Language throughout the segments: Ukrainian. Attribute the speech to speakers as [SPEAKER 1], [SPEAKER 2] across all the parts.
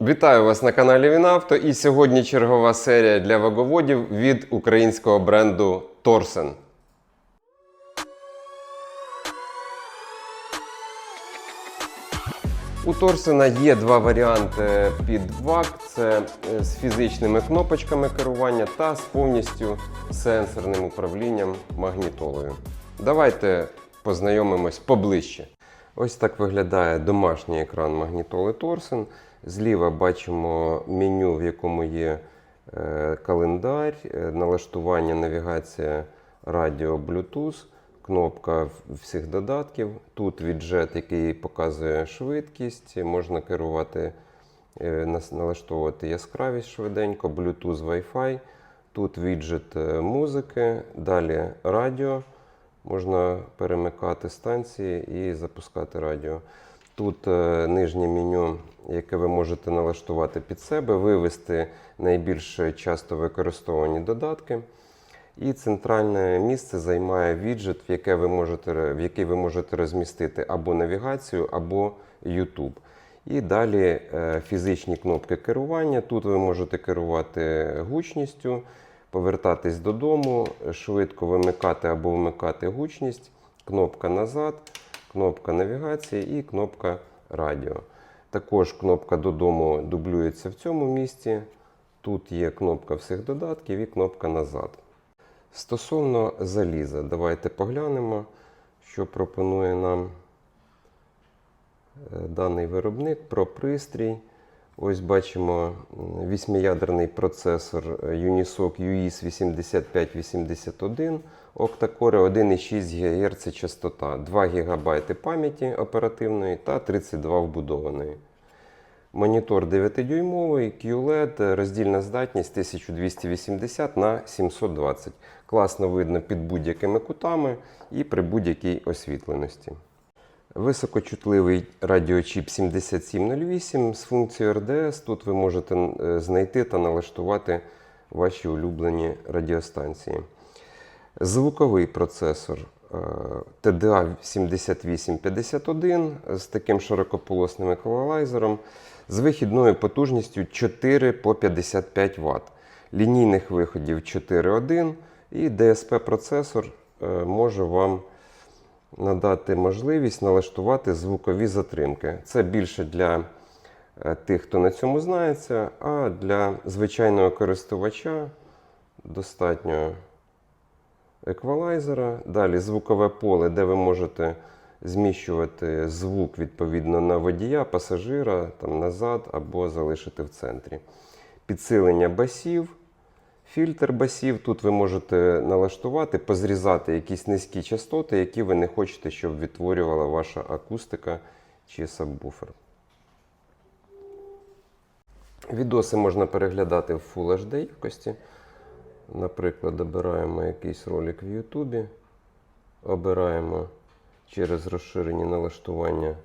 [SPEAKER 1] Вітаю вас на каналі Вінавто. І сьогодні чергова серія для ваговодів від українського бренду Торсен. У Торсена є два варіанти під ВАК: це е, з фізичними кнопочками керування та з повністю сенсорним управлінням магнітолою. Давайте познайомимось поближче. Ось так виглядає домашній екран магнітоли Торсен. Зліва бачимо меню, в якому є е, календар, е, налаштування, навігація, радіо, Bluetooth, кнопка всіх додатків. Тут віджет, який показує швидкість, можна керувати, е, налаштовувати яскравість швиденько, Bluetooth, Wi-Fi. Тут віджет е, музики, далі радіо. Можна перемикати станції і запускати радіо. Тут е, нижнє меню, яке ви можете налаштувати під себе, вивести найбільш часто використовані додатки. І центральне місце займає віджит, в, яке ви можете, в який ви можете розмістити або навігацію, або YouTube. І далі е, фізичні кнопки керування. Тут ви можете керувати гучністю, повертатись додому, швидко вимикати або вмикати гучність, кнопка назад, кнопка навігації і кнопка радіо. Також кнопка додому дублюється в цьому місці. Тут є кнопка всіх додатків і кнопка назад. Стосовно заліза, давайте поглянемо, що пропонує нам е, даний виробник про пристрій. Ось бачимо м, восьмиядерний процесор е, Unisoc UIS 8581, октакори 1,6 ГГц частота, 2 ГБ пам'яті оперативної та 32 вбудованої. Монітор 9-дюймовий, QLED, роздільна здатність 1280 на 720. Класно видно під будь-якими кутами і при будь-якій освітленості. Високочутливий радіочіп 7708 з функцією RDS. Тут ви можете е, знайти та налаштувати ваші улюблені радіостанції. Звуковий процесор е, TDA 7851 з таким широкополосним еквалайзером з вихідною потужністю 4 по 55 Вт. Лінійних виходів 4.1 і DSP-процесор е, може вам надати можливість налаштувати звукові затримки. Це більше для е, тих, хто на цьому знається, а для звичайного користувача достатньо еквалайзера. Далі звукове поле, де ви можете зміщувати звук відповідно на водія, пасажира, там, назад або залишити в центрі. Підсилення басів. Фільтр басів. Тут ви можете налаштувати, позрізати якісь низькі частоти, які ви не хочете, щоб відтворювала ваша акустика чи сабвуфер. Відоси можна переглядати в Full HD якості. Наприклад, обираємо якийсь ролик в Ютубі, обираємо через розширені налаштування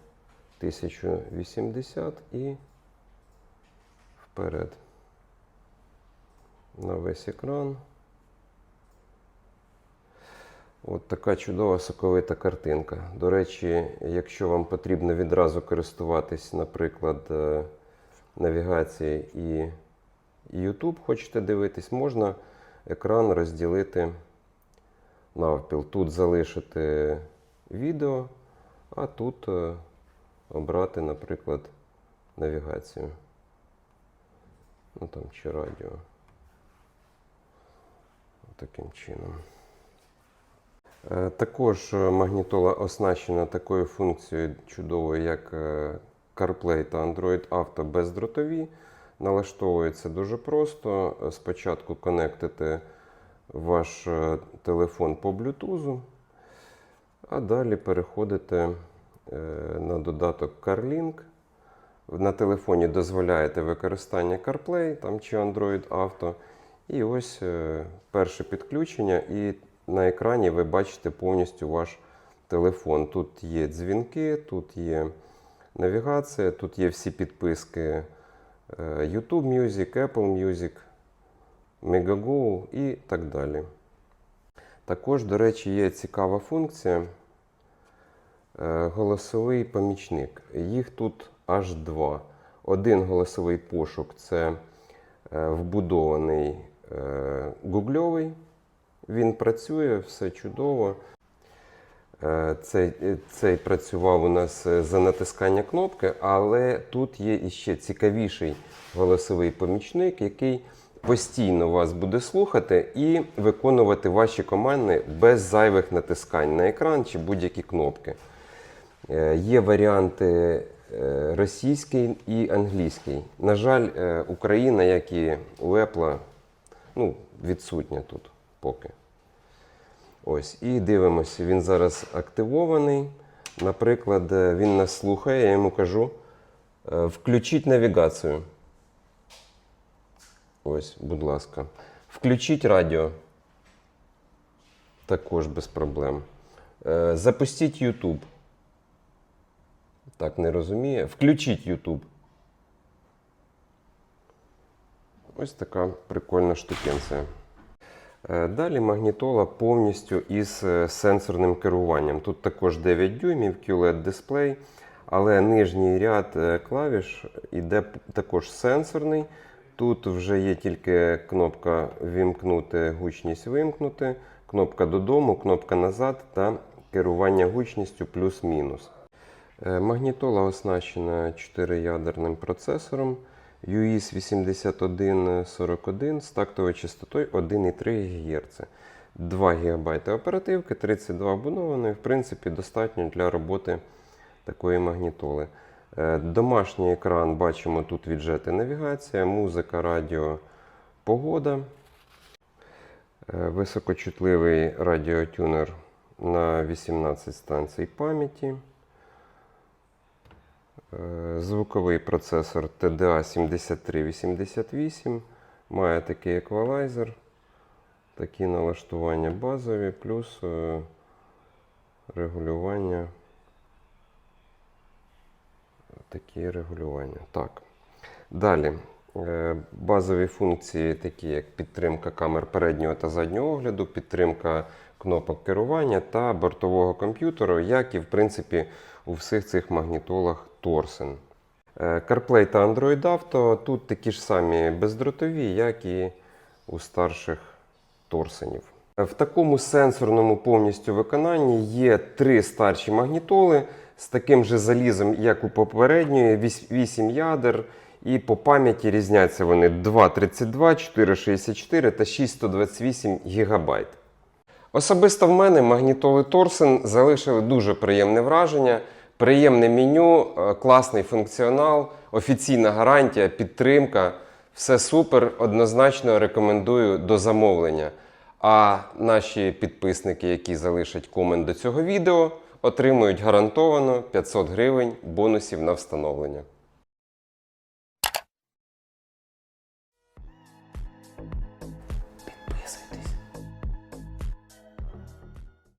[SPEAKER 1] 1080 і вперед на весь екран. От така чудова соковита картинка. До речі, якщо вам потрібно відразу користуватись, наприклад, е, навігацією і YouTube хочете дивитись, можна екран розділити навпіл. Тут залишити відео, а тут е, обрати, наприклад, навігацію. Ну там чи радіо. Таким чином. Е, Також магнітола оснащена такою функцією чудовою, як е, CarPlay та Android Auto бездротові. Налаштовується дуже просто. Спочатку конектите ваш е, телефон по Bluetooth, а далі переходите на додаток CarLink. На телефоні дозволяєте використання CarPlay там, чи Android Auto. І ось е, перше підключення, і на екрані ви бачите повністю ваш телефон. Тут є дзвінки, тут є навігація, тут є всі підписки е, YouTube Music, Apple Music, Megago і так далі. Також, до речі, є цікава функція е, голосовий помічник. Їх тут аж два. Один голосовий пошук це вбудований гугльовий. Він працює, все чудово. Е, Цей, е, цей працював у нас е, за натискання кнопки, але тут є іще цікавіший голосовий помічник, який постійно вас буде слухати і виконувати ваші команди без зайвих натискань на екран чи будь-які кнопки. Е, Є варіанти е, російський і англійський. На жаль, е, Україна, як і у Apple, ну, відсутня тут поки. Ось, і дивимося, він зараз активований. Наприклад, е, він нас слухає, я йому кажу: е, включіть навігацію. Ось, будь ласка. Включіть радіо. Також без проблем. Е, Запустіть YouTube. Так, не розуміє. Включіть YouTube. Ось така прикольна штукенція. Е, Далі магнітола повністю із е, сенсорним керуванням. Тут також 9 дюймів QLED дисплей, але нижній ряд е, клавіш іде також сенсорний. Тут вже є тільки кнопка вімкнути, гучність вимкнути, кнопка додому, кнопка назад та керування гучністю плюс-мінус. Магнітола оснащена 4-ядерним процесором UIS 8141 з тактовою частотою 1,3 ГГц. 2 ГБ оперативки, 32 абонованої, в принципі, достатньо для роботи такої магнітоли. Е, Домашній екран бачимо тут віджети навігація, музика, радіо, погода. Е, Високочутливий радіотюнер на 18 станцій пам'яті. Е, Звуковий процесор TDA 7388 має такий еквалайзер, такі налаштування базові, плюс е, регулювання. Такі регулювання. Так. Далі. Е, Базові функції, такі як підтримка камер переднього та заднього огляду, підтримка кнопок керування та бортового комп'ютеру, як і в принципі у всіх цих магнітолах Torsen. Е, CarPlay та Android Auto тут такі ж самі бездротові, як і у старших Торсенів. Е, В такому сенсорному повністю виконанні є три старші магнітоли з таким же залізом, як у попередньої, 8 ядер. І по пам'яті різняться вони 232, 464 та 628 ГБ. Особисто в мене магнітоли Торсен залишили дуже приємне враження. Приємне меню, е, класний функціонал, офіційна гарантія, підтримка. Все супер, однозначно рекомендую до замовлення. А наші підписники, які залишать комент до цього відео, отримують гарантовано 500 гривень бонусів на встановлення.